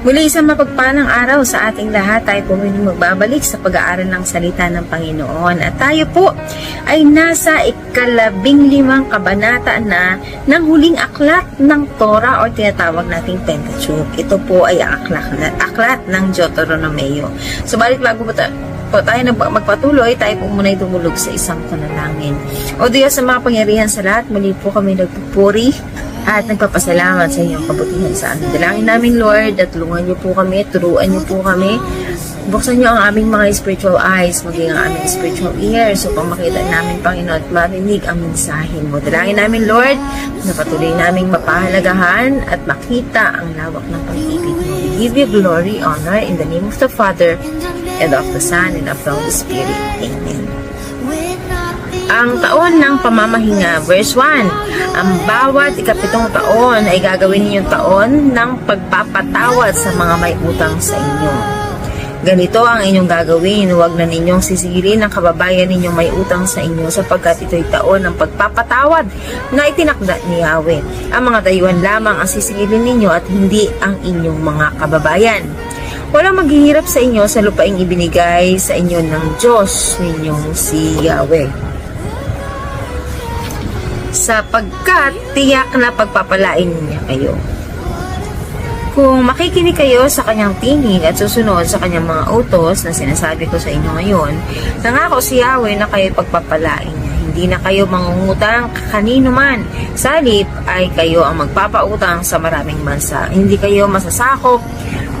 Muli isang mapagpalang araw sa ating lahat tayo po muling magbabalik sa pag-aaral ng salita ng Panginoon. At tayo po ay nasa ikalabing limang kabanata na ng huling aklat ng Torah o tinatawag nating Pentateuch. Ito po ay ang aklat, aklat ng Deuteronomeo. Subalit bago po ta- po tayo nag- magpatuloy, tayo po muna tumulog sa isang panalangin. O Diyos sa mga pangyarihan sa lahat, muli po kami nagpupuri at nagpapasalamat sa inyong kabutihan sa amin. Dalangin namin, Lord, at tulungan niyo po kami, turuan niyo po kami. Buksan niyo ang aming mga spiritual eyes, maging ang aming spiritual ears, upang makita namin, Panginoon, at marinig ang mensahe mo. Dalangin namin, Lord, na patuloy naming mapahalagahan at makita ang lawak ng pag-ibig give you glory, honor, in the name of the Father, and of the Son, and of the Holy Spirit. Amen. Ang taon ng pamamahinga, verse 1, ang bawat ikapitong taon ay gagawin ninyong taon ng pagpapatawad sa mga may utang sa inyo. Ganito ang inyong gagawin, huwag na ninyong sisigilin ang kababayan ninyong may utang sa inyo sapagkat ito'y taon ng pagpapatawad na itinakda ni Yahweh. Ang mga dayuhan lamang ang sisigilin ninyo at hindi ang inyong mga kababayan. Walang maghihirap sa inyo sa lupaing ibinigay sa inyo ng Diyos ninyong si Yahweh sapagkat tiyak na pagpapalain niya kayo. Kung makikinig kayo sa kanyang tinig at susunod sa kanyang mga utos na sinasabi ko sa inyo ngayon, nangako si Yahweh na kayo pagpapalain niya. Hindi na kayo mangungutang kanino man. Sa halip ay kayo ang magpapautang sa maraming bansa. Hindi kayo masasakop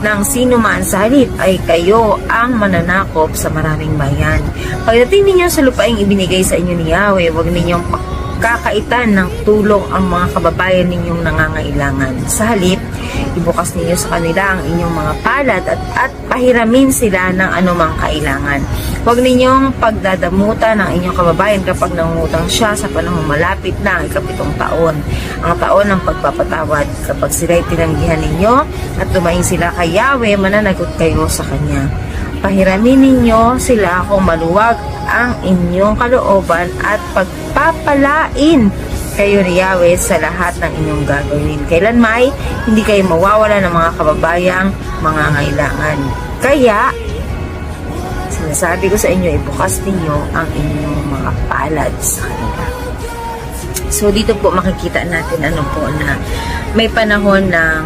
ng sino man sa halip ay kayo ang mananakop sa maraming bayan. Pagdating ninyo sa lupaing ibinigay sa inyo ni Yahweh, huwag ninyong kakaitan ng tulong ang mga kababayan ninyong nangangailangan. Sa halip, ibukas ninyo sa kanila ang inyong mga palad at, at pahiramin sila ng anumang kailangan. Huwag ninyong pagdadamutan ng inyong kababayan kapag nangungutang siya sa panahong malapit na ang ikapitong taon. Ang taon ng pagpapatawad. Kapag sila'y tinanggihan ninyo at tumaing sila kay Yahweh, mananagot kayo sa Kanya. Pahiramin ninyo sila kung maluwag ang inyong kalooban at pagpapalain kayo ni Yahweh sa lahat ng inyong gagawin. Kailan may hindi kayo mawawala ng mga kababayang mga ngailangan. Kaya, sinasabi ko sa inyo, ibukas ninyo ang inyong mga palad sa kanila. So, dito po makikita natin ano po na may panahon ng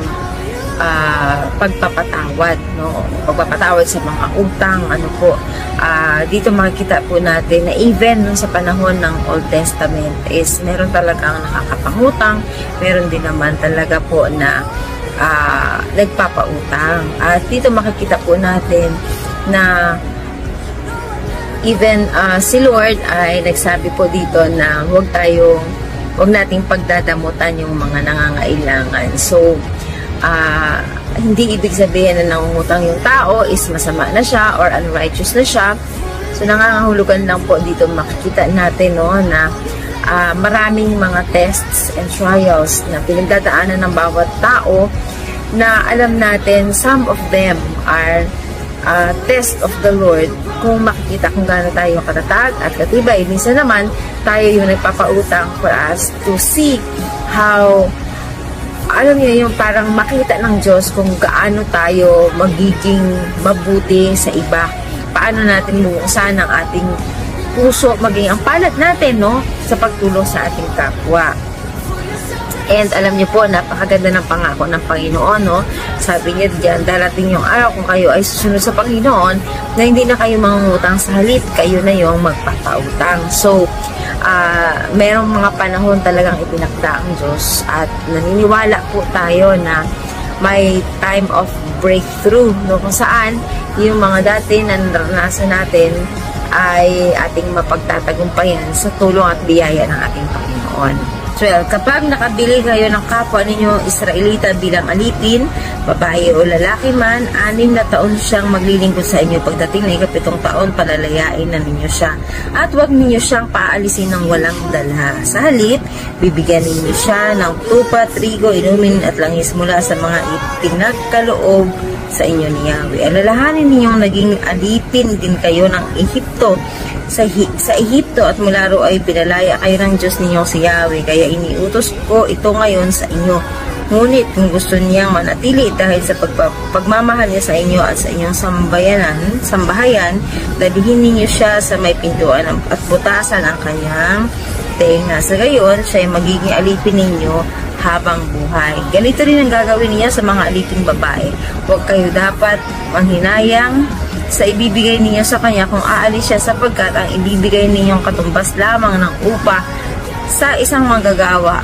ah, pagpapatawad, no? Pagpapatawad sa mga utang, ano po. Ah, dito makikita po natin na even nung sa panahon ng Old Testament is meron talagang nakakapangutang, meron din naman talaga po na ah, nagpapautang. At dito makikita po natin na even ah, si Lord ay nagsabi po dito na huwag tayong huwag nating pagdadamutan yung mga nangangailangan. So, ah, hindi ibig sabihin na nangungutang yung tao is masama na siya or unrighteous na siya. So, nangangahulugan lang po dito makikita natin no, na ah, maraming mga tests and trials na pinagdadaanan ng bawat tao na alam natin some of them are uh, test of the Lord kung makikita kung gaano tayo katatag at katibay. Minsan naman, tayo yung nagpapautang for us to see how alam niyo yung parang makita ng Diyos kung gaano tayo magiging mabuti sa iba. Paano natin bubuksan ang ating puso, maging ang palad natin, no? Sa pagtulong sa ating kapwa. And alam niyo po, napakaganda ng pangako ng Panginoon, no? Sabi niya diyan, darating yung araw kung kayo ay susunod sa Panginoon na hindi na kayo mangungutang sa halip, kayo na yung magpapautang. So, ah merong mga panahon talagang ipinakda ang Diyos at naniniwala po tayo na may time of breakthrough, no? Kung saan, yung mga dati na naranasan natin ay ating mapagtatagumpayan sa tulong at biyaya ng ating Panginoon. 12. Kapag nakabili kayo ng kapwa ninyo Israelita bilang alipin, babae o lalaki man, anim na taon siyang maglilingkod sa inyo. Pagdating na ikapitong taon, palalayain na ninyo siya. At huwag ninyo siyang paalisin ng walang dalha. Sa halip, bibigyan ninyo siya ng tupa, trigo, inumin at langis mula sa mga ipinagkaloob sa inyo ni Yahweh. Alalahanin ninyong naging alipin din kayo ng Ehipto sa, sa Ehipto at mula ro ay pinalaya kayo ng Diyos ninyo si Yahweh. Kaya iniutos ko ito ngayon sa inyo Ngunit kung gusto niyang manatili dahil sa pagpa- pagmamahal niya sa inyo at sa inyong sambayanan, sambahayan, dalihin ninyo siya sa may pintuan at butasan ang kanyang tenga. Sa gayon, siya ay magiging alipin ninyo habang buhay. Ganito rin ang gagawin niya sa mga aliping babae. Huwag kayo dapat manghinayang sa ibibigay ninyo sa kanya kung aalis siya sapagkat ang ibibigay ninyong katumbas lamang ng upa sa isang manggagawa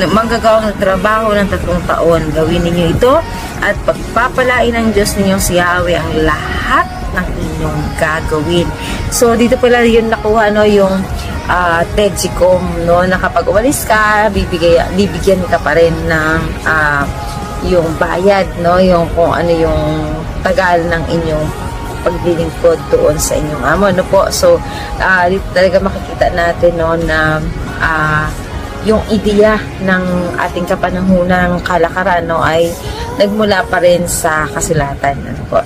manggagawang trabaho ng tatlong taon. Gawin ninyo ito at pagpapalain ng Diyos ninyong si Yahweh ang lahat ng inyong gagawin. So, dito pala yun nakuha, no, yung uh, Tejicom, no, na kapag umalis ka, bibigay, bibigyan ka pa rin ng ah, yung bayad, no, yung kung ano yung tagal ng inyong paglilingkod doon sa inyong amo, no po. So, ah, dito talaga makikita natin, no, na ah, yung ideya ng ating kapanahunang kalakaran no ay nagmula pa rin sa kasulatan ano po.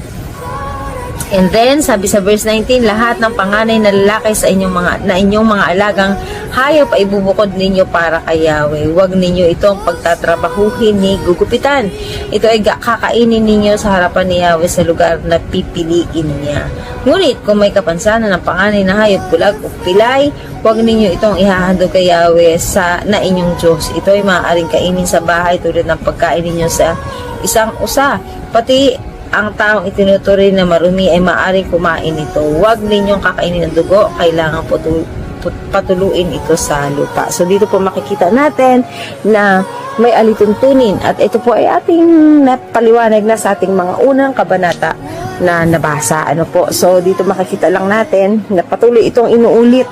And then, sabi sa verse 19, lahat ng panganay na lalaki sa inyong mga na inyong mga alagang hayop ay bubukod ninyo para kay Yahweh. Huwag ninyo itong pagtatrabahuhin ni gugupitan. Ito ay kakainin ninyo sa harapan ni Yahweh sa lugar na pipiliin niya. Ngunit kung may kapansanan ng panganay na hayop, bulag o pilay, huwag ninyo itong ihahandog kay Yahweh sa na inyong Diyos. Ito ay maaaring kainin sa bahay tulad ng pagkain ninyo sa isang usa. Pati ang taong itinuturing na marumi ay maaaring kumain ito. Huwag ninyong kakainin ng dugo, kailangan putul- put- patuluin ito sa lupa. So dito po makikita natin na may alituntunin at ito po ay ating napaliwanag na sa ating mga unang kabanata na nabasa. Ano po? So dito makikita lang natin na patuloy itong inuulit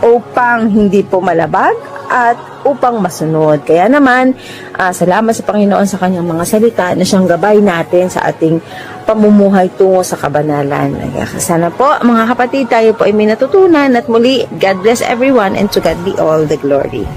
upang hindi po malabag at upang masunod. Kaya naman, ah, salamat sa Panginoon sa kanyang mga salita na siyang gabay natin sa ating pamumuhay tungo sa kabanalan. Sana po, mga kapatid, tayo po ay may natutunan at muli, God bless everyone and to God be all the glory.